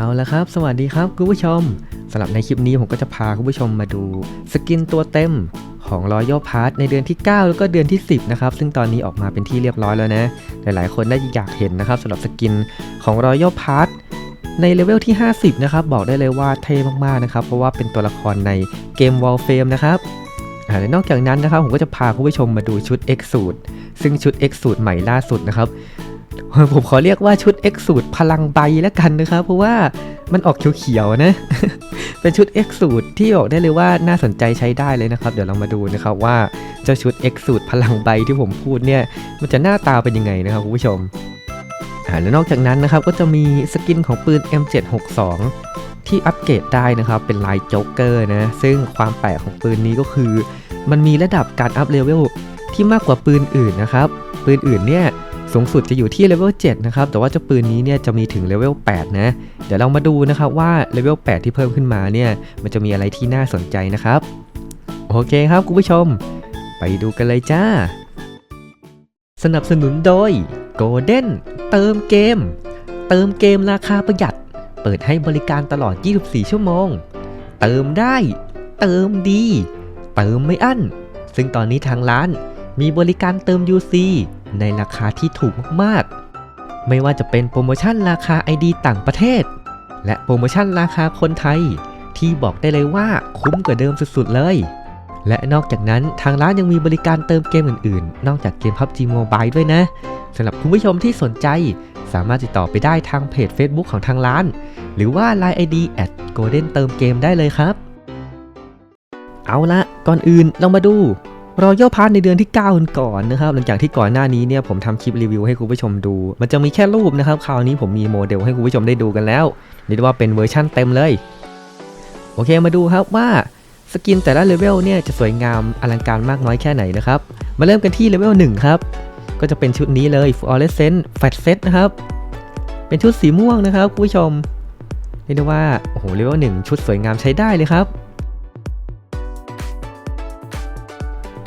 เอาละครับ สวัสดีครับคุณผู้ชมสำหรับในคลิปนี้ผมก็จะพาคุณผู้ชมมาดูสกินตัวเต็มของ Royal Pass ในเดือนที่ 9 แล้วก็เดือนที่ 10 นะครับ ซึ่งตอนนี้ออกมาเป็นที่เรียบร้อยแล้วนะ หลายๆ คนได้อยากเห็นนะครับสำหรับสกินของ Royal Pass ในเลเวลที่ 50 นะครับ บอกได้เลยว่าเท่มาก ๆ นะครับ เพราะว่าเป็นตัวละครในเกม Wall Frame นะครับและนอกจากนั้นนะครับ ผมก็จะพาคุณผู้ชมมาดูชุด X สูตรซึ่งชุด X สูตรใหม่ล่าสุดนะครับ ผมขอเรียกว่าชุด X สูตรพลังใบแล้วกันนะครับ เพราะว่ามันออกเขียวๆนะ เป็นชุด X สูตรที่บอกได้เลยว่าน่าสนใจใช้ได้เลยนะครับ เดี๋ยวเรามาดูนะครับว่าเจ้าชุด X สูตรพลังใบที่ผมพูดเนี่ย มันจะหน้าตาเป็นยังไงนะครับคุณผู้ชมอ่าแล้วนอกจากนั้นนะครับก็จะมีสกินของปืน M762 ที่อัปเกรดได้นะครับเป็นลายโจ๊กเกอร์นะซึ่งความแปลกของปืนนี้ก็คือ มันมีระดับการอัพเลเวลที่มากกว่าปืนอื่นนะครับ ปืนอื่นเนี่ย สูงสุดจะอยู่ที่เลเวล7นะครับ แต่ว่าเจ้าปืนนี้เนี่ยจะมีถึงเลเวล8นะ เดี๋ยวเรามาดูนะครับว่าเลเวล8ที่เพิ่มขึ้นมาเนี่ยมันจะมีอะไรที่น่าสนใจนะครับ โอเคครับคุณผู้ชม ไปดูกันเลยจ้า สนับสนุนโดย Golden เติมเกม เติมเกมราคาประหยัด เปิดให้บริการตลอด 24 ชั่วโมง เติมได้ เติมดี เติมไม่อั้น ซึ่งตอนนี้ทางร้านมีบริการเติม UC ในราคาที่ถูกมากๆ ไม่ว่าจะเป็นโปรโมชั่นราคา ID ต่างประเทศ และโปรโมชั่นราคาคนไทย ที่บอกได้เลยว่าคุ้มกว่าเดิมสุดๆเลย และนอกจากนั้นทางร้านยังมีบริการเติมเกมอื่นๆ นอกจากเกม PUBG Mobile ด้วยนะสำหรับคุณผู้ชมที่สนใจ สามารถติดต่อไปได้ทางเพจ Facebook ของทางร้าน หรือว่า Line ID at golden เติมเกมได้เลยครับ เอาละก่อนอื่นเรามาดู รอยัลพาร์ทในเดือนที่9กันก่อนนะครับหลังจากที่ก่อนหน้านี้เนี่ยผมทำคลิปรีวิวให้คุณผู้ชมดู มันจะมีแค่รูปนะครับคราวนี้ผมมีโมเดลให้คุณผู้ชมได้ดูกันแล้วเรียกว่าเป็นเวอร์ชั่นเต็มเลย โอเคมาดูครับว่าสกินแต่ละเลเวลเนี่ยจะสวยงามอลังการมากน้อยแค่ไหนนะครับ มาเริ่มกันที่เลเวล1ครับ ก็จะเป็นชุดนี้เลย Fluorescent Fat Set นะครับ เป็นชุดสีม่วงนะครับคุณผู้ชมเรียกได้ว่าโอ้โหเลเวล1ชุดสวยงามใช้ได้เลยครับ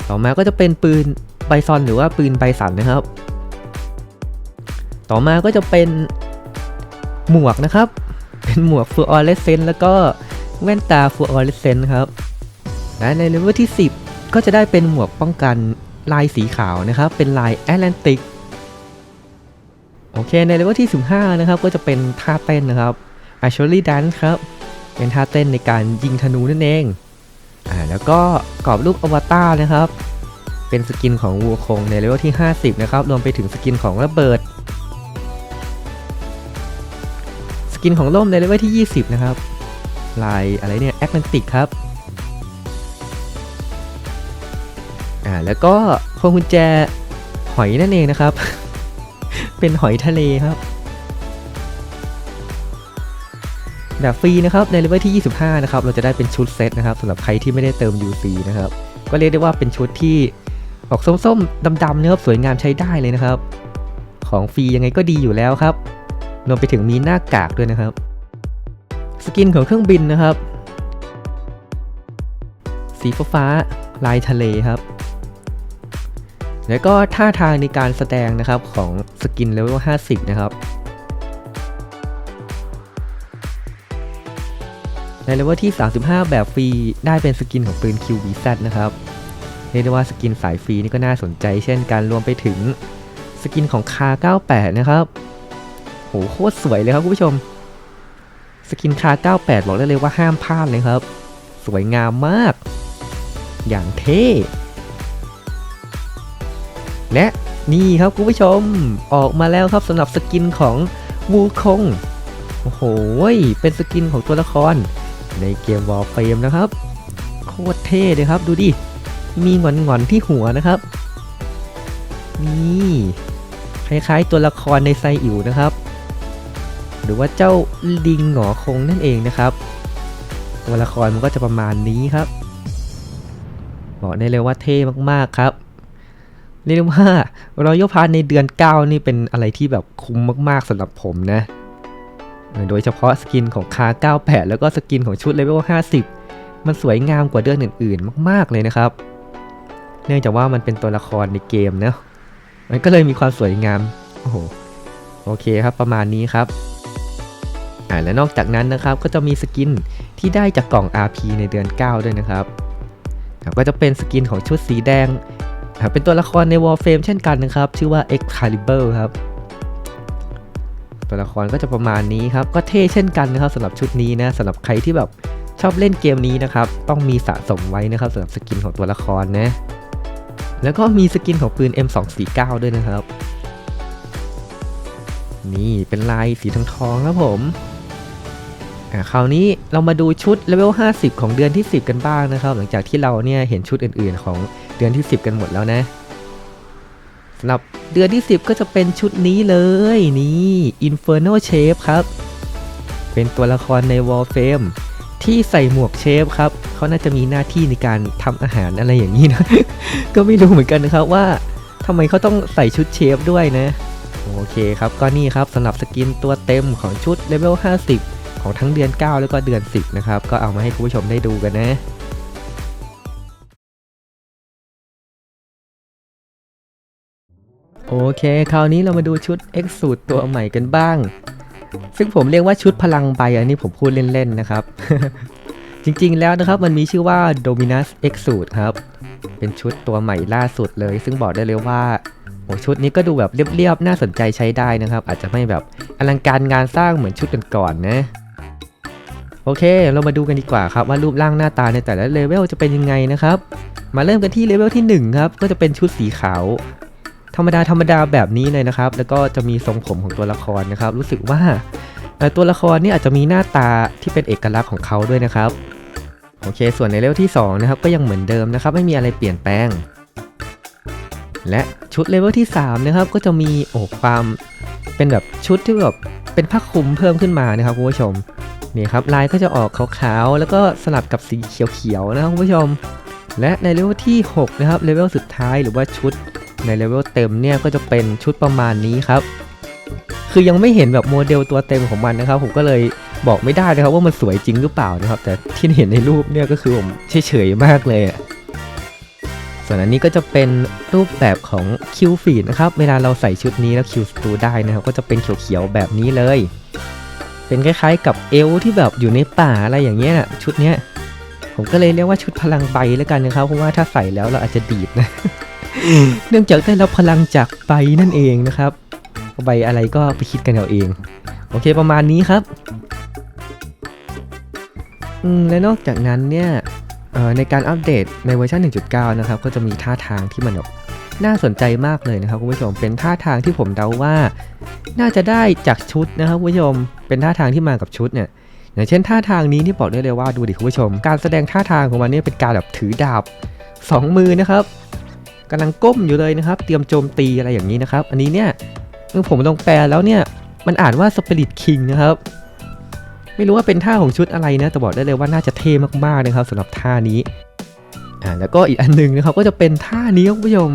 ต่อมาก็จะเป็นปืนไบซอนหรือว่าปืนไบสันนะครับ ต่อมาก็จะเป็นหมวกนะครับ เป็นหมวกฟูออเรสเซนต์แล้วก็แว่นตาฟูออเรสเซนต์ครับและในเลเวลที่ 10 ก็จะได้เป็นหมวกป้องกันลายสีขาวนะครับ เป็นลายแอตแลนติกโอเคในเลเวลที่ 15 นะครับ ก็จะเป็นท่าเต้นนะครับ a c t u a l l y Dance ครับ เป็นท่าเต้นในการยิงธนูนั่นเอง แล้วก็กรอบรูปอวตารนะครับ เป็นสกินของวัวคงในเลเวลที่ 50 นะครับ รวมไปถึงสกินของระเบิด สกินของล่มในเลเวลที่ 20 นะครับ ลายอะไรเนี่ยแอตแลนติกครับ อ่า แล้วก็พวงกุญแจหอยนั่นเองนะครับ เป็นหอยทะเลครับ แบบฟรีนะครับในเลเวลที่ 25 นะครับ เราจะได้เป็นชุดเซตนะครับสำหรับใครที่ไม่ได้เติม UC นะครับ ก็เรียกได้ว่าเป็นชุดที่ออกส้มๆดำๆนะครับสวยงามใช้ได้เลยนะครับ ของฟรียังไงก็ดีอยู่แล้วครับรวมไปถึงมีหน้ากากด้วยนะครับ สกินของเครื่องบินนะครับ สีฟ้าๆลายทะเลครับ แล้วก็ท่าทางในการแสดงนะครับของสกินเลเวล 50 นะครับ ในเลเวลที่ 35 แบบฟรีได้เป็นสกินของปืน QBZ นะครับเรียกได้ว่าสกินสายฟรีนี่ก็น่าสนใจ เช่นกันรวมไปถึงสกินของคา98 นะครับโหโคตรสวยเลยครับคุณผู้ชม สกินคา98 บอกได้เลยว่าห้ามพลาดเลยครับ สวยงามมาก อย่างเท่และนี่ครับคุณผู้ชมออกมาแล้วครับสำหรับสกินของวูคงโอ้โห เป็นสกินของตัวละคร ในเกมวอลเฟมนะครับ โคตรเท่เลยครับ ดูดิ มีหงอนหงอนที่หัวนะครับ นี่คล้ายๆตัวละครในไซอิ๋วนะครับ หรือว่าเจ้าลิงหงอคงนั่นเองนะครับ ตัวละครมันก็จะประมาณนี้ครับ บอกได้เลยว่าเท่มากๆครับเรียกได้ว่ารอยพาในเดือน 9 นี่เป็นอะไรที่แบบคุ้มมากๆสำหรับผมนะ โดยเฉพาะสกินของคา 98 แล้วก็สกินของชุดเลเวล 50 มันสวยงามกว่าเดือนอื่นๆ มาก ๆ เลยนะครับ เนื่องจากว่ามันเป็นตัวละครในเกมเนะมันก็เลยมีความสวยงาม โอ้โห โอเคครับประมาณนี้ครับอ่าและนอกจากนั้นนะครับก็จะมีสกินที่ได้จากกล่อง RP ในเดือน 9 ด้วยนะครับ ก็จะเป็นสกินของชุดสีแดง เป็นตัวละครใน Warframe เช่นกันนะครับ ชื่อว่า Excalibur ครับ ตัวละครก็จะประมาณนี้ครับ ก็เท่เช่นกันนะครับสำหรับชุดนี้นะสำหรับใครที่แบบชอบเล่นเกมนี้นะครับ ต้องมีสะสมไว้นะครับสำหรับสกินของตัวละครนะ แล้วก็มีสกินของปืน M249 ด้วยนะครับ นี่เป็นลายสีทองทองครับผมอ่าคราวนี้เรามาดูชุดเลเวล 50 ของเดือนที่ 10 กันบ้างนะครับ หลังจากที่เราเนี่ยเห็นชุดอื่นๆ ของเดือนที่ 10 กันหมดแล้วนะำหรับเดือนที่ 10 ก็จะเป็นชุดนี้เลยนี่ Inferno Shape ครับ เป็นตัวละครใน Warframe ที่ใส่หมวกเชฟครับ เขาน่าจะมีหน้าที่ในการทำอาหารอะไรอย่างนี้นะ ก็ไม่รู้เหมือนกันนะครับว่าทำไมเขาต้องใส่ชุดเชฟด้วยนะ โอเคครับก็นี่ครับสำหรับสกินตัวเต็มของชุดเลเวล 50 ของทั้งเดือน 9 แล้วก็เดือน 10 นะครับ ก็เอามาให้คุณผู้ชมได้ดูกันนะ โอเค คราวนี้เรามาดูชุด X สูตรตัวใหม่กันบ้าง ซึ่งผมเรียกว่าชุดพลังใบอันนี้ผมพูดเล่น ๆ นะครับ จริงๆแล้วนะครับมันมีชื่อว่า Dominus X Suit ครับ เป็นชุดตัวใหม่ล่าสุดเลย ซึ่งบอกได้เลยว่าโอ้ชุดนี้ก็ดูแบบเรียบๆ น่าสนใจใช้ได้นะครับ อาจจะไม่แบบอลังการงานสร้างเหมือนชุดก่อนๆนะโอเค เรามาดูกันดีกว่าครับว่ารูปร่างหน้าตาในแต่ละเลเวลจะเป็นยังไงนะครับ มาเริ่มกันที่เลเวลที่1ครับก็จะเป็นชุดสีขาว ธรรมดาธรรมดาแบบนี้เลยนะครับ แล้วก็จะมีทรงผมของตัวละครนะครับ รู้สึกว่าตัวละครนี่อาจจะมีหน้าตาที่เป็นเอกลักษณ์ของเขาด้วยนะครับ โอเค ส่วนในเลเวลที่ 2 นะครับ ก็ยังเหมือนเดิมนะครับ ไม่มีอะไรเปลี่ยนแปลง และชุดเลเวลที่ 3 นะครับ ก็จะมีโอ้ความเป็นแบบชุดที่แบบเป็นผ้าคลุมเพิ่มขึ้นมานะครับคุณผู้ชมนี่ครับลายก็จะออกขาวๆแล้วก็สลับกับสีเขียวๆนะครับคุณผู้ชม และในเลเวลที่ 6 นะครับเลเวลสุดท้ายหรือว่าชุด ในเลเวลเต็มเนี่ยก็จะเป็นชุดประมาณนี้ครับ คือยังไม่เห็นแบบโมเดลตัวเต็มของมันนะครับ ผมก็เลยบอกไม่ได้นะครับว่ามันสวยจริงหรือเปล่านะครับ แต่ที่เห็นในรูปเนี่ยก็คือผมเฉยๆมากเลยอะส่วนอันนี้ก็จะเป็นรูปแบบของคิวฟีดนะครับ เวลาเราใส่ชุดนี้แล้วคิวสตูได้นะครับ ก็จะเป็นเขียวๆแบบนี้เลย เป็นคล้ายๆกับเอลที่แบบอยู่ในป่าอะไรอย่างเงี้ยชุดเนี้ยผมก็เลยเรียกว่าชุดพลังใบแล้วกันนะครับ เพราะว่าถ้าใส่แล้วเราอาจจะดีดนะ เนื่องจากได้รับพลังจากใบนั่นเองนะครับ ใบอะไรก็ไปคิดกันเอาเอง โอเคประมาณนี้ครับอืมและนอกจากนั้นเนี่ยเอ่อในการอัปเดตในเวอร์ชัน1.9 นะครับ ก็จะมีท่าทางที่มันแบบน่าสนใจมากเลยนะครับคุณผู้ชม เป็นท่าทางที่ผมเดาว่า น่าจะได้จากชุดนะครับคุณผู้ชม เป็นท่าทางที่มากับชุดเนี่ย อย่างเช่นท่าทางนี้ที่บอกได้เลยว่าดูดิคุณผู้ชม การแสดงท่าทางของมันเนี่ยเป็นการแบบถือดาบสองมือนะครับ กำลังก้มอยู่เลยนะครับ เตรียมโจมตีอะไรอย่างนี้นะครับ อันนี้เนี่ยเมื่อผมลองแปลแล้วเนี่ย มันอ่านว่า Spirit King นะครับ ไม่รู้ว่าเป็นท่าของชุดอะไรนะ แต่บอกได้เลยว่าน่าจะเท่มากๆนะครับสำหรับท่านี้ อ่า แล้วก็อีกอันหนึงนะครับ ก็จะเป็นท่านี้ยคุณผู้ชม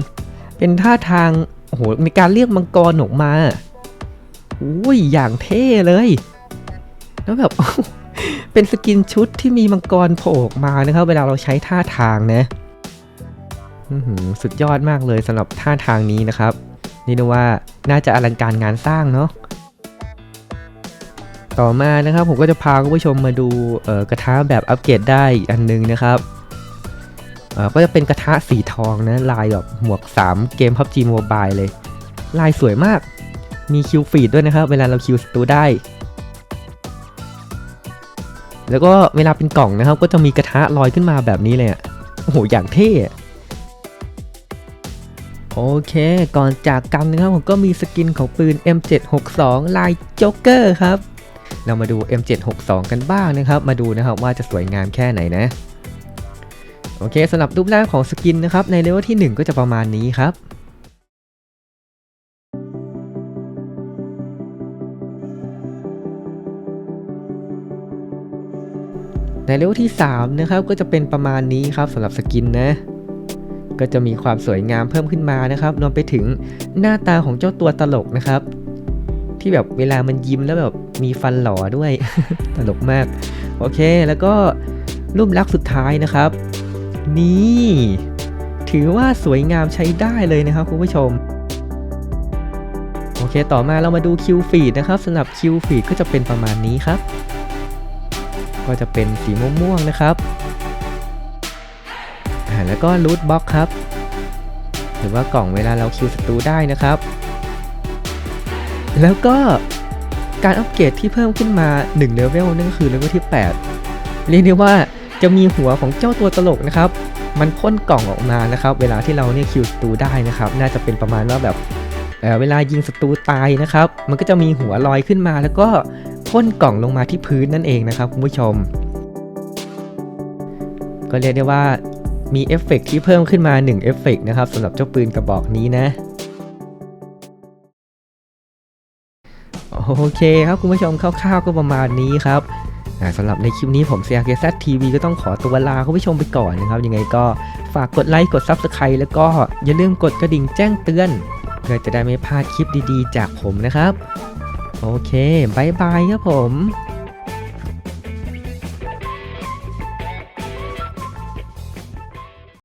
เป็นท่าทาง โอ้โห มีการเรียกมังกรออกมาอุ้ย อย่างเท่เลย แล้วแบบ เป็นสกินชุดที่มีมังกรโผล่ออกมานะครับ เวลาเราใช้ท่าทางนะ สุดยอดมากเลยสำหรับท่าทางนี้นะครับ นี่นึกว่าน่าจะอลังการงานสร้างเนาะต่อมานะครับผมก็จะพาคุณผู้ชมมาดูกระทะแบบอัปเกรดได้อีกอันนึงนะครับก็จะเป็นกระทะสีทองนะลายแบบหมวก 3 เกม PUBG Mobile เลย ลายสวยมากมีคิวฟีดด้วยนะครับ เวลาเราคิวสตูได้ แล้วก็เวลาเป็นกล่องนะครับ ก็จะมีกระทะลอยขึ้นมาแบบนี้เลยอะโอ้โหอย่างเท่ โอเค ก่อนจากกันนะครับผมก็มีสกินของปืน M762 ลายโจ๊กเกอร์ครับ เรามาดู M762 กันบ้างนะครับ มาดูนะครับว่าจะสวยงามแค่ไหนนะ โอเคสำหรับรูปร่างของสกินนะครับ ในเลเวลที่ 1 ก็จะประมาณนี้ครับในเลเวลที่ 3 นะครับก็จะเป็นประมาณนี้ครับสำหรับสกินนะ ก็จะมีความสวยงามเพิ่มขึ้นมานะครับรวมไปถึงหน้าตาของเจ้าตัวตลกนะครับ ที่แบบเวลามันยิ้มแล้วแบบมีฟันหล่อด้วยตลกมาก โอเค แล้วก็รูปลักษณ์สุดท้ายนะครับ นี่ ถือว่าสวยงามใช้ได้เลยนะครับคุณผู้ชมโอเค ต่อมาเรามาดูคิวฟีดนะครับสำหรับคิวฟีดก็จะเป็นประมาณนี้ครับ ก็จะเป็นสีม่วงๆนะครับาแล้วก็รูทบ็อกครับ หรือว่ากล่องเวลาเราคิวศัตรูได้นะครับ แล้วก็การอัปเกรดที่เพิ่มขึ้นมา1เลเวลนั่นก็คือเลเวลที่ 8 เรียกได้ว่าจะมีหัวของเจ้าตัวตลกนะครับ มันพ่นกล่องออกมานะครับ เวลาที่เราเนี่ยคิวศัตรูได้นะครับ น่าจะเป็นประมาณว่าแบบเเวลายิงศัตรูตายนะครับ มันก็จะมีหัวลอยขึ้นมา แล้วก็พ่นกล่องลงมาที่พื้นนั่นเองนะครับคุณผู้ชม ก็เรียกได้ว่า มีเอฟเฟกต์ที่เพิ่มขึ้นมา1เอฟเฟกต์นะครับสำหรับเจ้าปืนกระบอกนี้นะ โอเคครับคุณผู้ชมคร่าวๆก็ประมาณนี้ครับสำหรับในคลิปนี้ผมเซียเกซัทีวีก็ต้องขอตัวลาคุณผู้ชมไปก่อนนะครับ ยังไงก็ฝากกดไลค์กด Subscribe แล้วก็อย่าลืมกดกระดิ่งแจ้งเตือน เพื่อจะได้ไม่พลาดคลิปดีๆ จากผมนะครับ โอเคบายบายครับผม